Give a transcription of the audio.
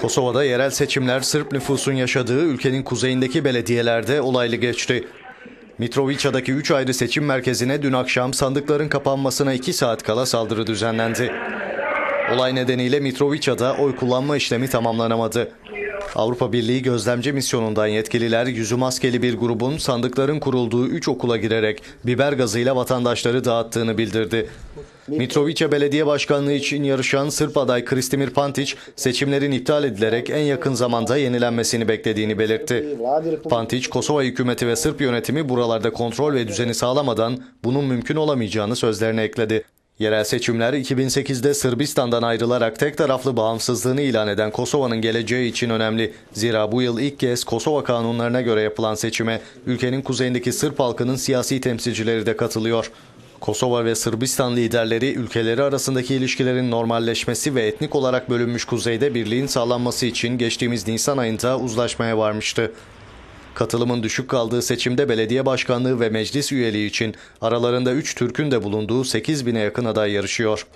Kosova'da yerel seçimler Sırp nüfusun yaşadığı ülkenin kuzeyindeki belediyelerde olaylı geçti. Mitrovica'daki 3 ayrı seçim merkezine dün akşam sandıkların kapanmasına 2 saat kala saldırı düzenlendi. Olay nedeniyle Mitrovica'da oy kullanma işlemi tamamlanamadı. Avrupa Birliği gözlemci misyonundan yetkililer yüzü maskeli bir grubun sandıkların kurulduğu 3 okula girerek biber gazıyla vatandaşları dağıttığını bildirdi. Mitrovica Belediye Başkanlığı için yarışan Sırp aday Kristimir Pantić seçimlerin iptal edilerek en yakın zamanda yenilenmesini beklediğini belirtti. Pantić, Kosova hükümeti ve Sırp yönetimi buralarda kontrol ve düzeni sağlamadan bunun mümkün olamayacağını sözlerine ekledi. Yerel seçimler 2008'de Sırbistan'dan ayrılarak tek taraflı bağımsızlığını ilan eden Kosova'nın geleceği için önemli. Zira bu yıl ilk kez Kosova kanunlarına göre yapılan seçime ülkenin kuzeyindeki Sırp halkının siyasi temsilcileri de katılıyor. Kosova ve Sırbistan liderleri ülkeleri arasındaki ilişkilerin normalleşmesi ve etnik olarak bölünmüş kuzeyde birliğin sağlanması için geçtiğimiz Nisan ayında uzlaşmaya varmıştı. Katılımın düşük kaldığı seçimde belediye başkanlığı ve meclis üyeliği için aralarında 3 Türk'ün de bulunduğu 8 bine yakın aday yarışıyor.